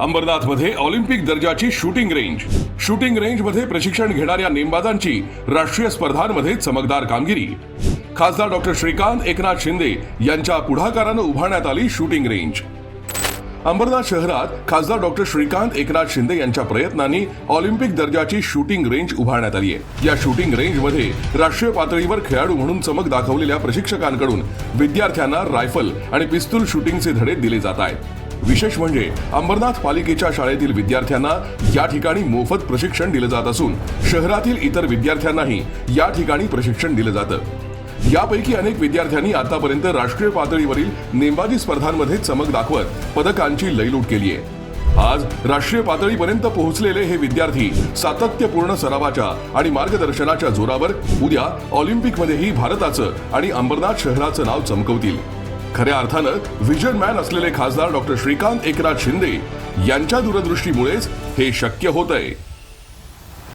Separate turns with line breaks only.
अंबरनाथमध्ये ऑलिम्पिक दर्जाची shooting range. Shooting रेंजमध्ये प्रशिक्षण घेणाऱ्या नेमबाजांची राष्ट्रीय स्पर्धांमध्ये चमकदार कामगिरी. खासदार डॉक्टर श्रीकांत एकनाथ शिंदे यांच्या पुढाकारानं उभारण्यात आली शूटिंग रेंज. अंबरनाथ शहरात खासदार डॉक्टर श्रीकांत एकनाथ शिंदे यांच्या प्रयत्नांनी ऑलिम्पिक दर्जाची शूटिंग रेंज उभारण्यात आली आहे. या शूटिंग रेंजमध्ये राष्ट्रीय पातळीवर खेळाडू म्हणून चमक दाखवलेल्या प्रशिक्षकांकडून विद्यार्थ्यांना रायफल आणि पिस्तूल शूटिंगचे धडे दिले जात आहेत. विशेष म्हणजे अंबरनाथ पालिकेच्या शाळेतील विद्यार्थ्यांना या ठिकाणी मोफत प्रशिक्षण दिलं जात असून शहरातील इतर विद्यार्थ्यांनाही या ठिकाणी प्रशिक्षण दिलं जातं. यापैकी अनेक विद्यार्थ्यांनी आतापर्यंत राष्ट्रीय पातळीवरील नेमबाजी स्पर्धांमध्ये चमक दाखवत पदकांची लयलूट केली आहे. आज राष्ट्रीय पातळीपर्यंत पोहोचलेले हे विद्यार्थी सातत्यपूर्ण सरावाच्या आणि मार्गदर्शनाच्या जोरावर उद्या ऑलिम्पिकमध्येही भारताचं आणि अंबरनाथ शहराचं नाव चमकवतील. खऱ्या अर्थानं विजन मॅन असलेले खासदार डॉक्टर श्रीकांत एकनाथ शिंदे यांच्या दूरदृष्टीमुळेच हे शक्य होत आहे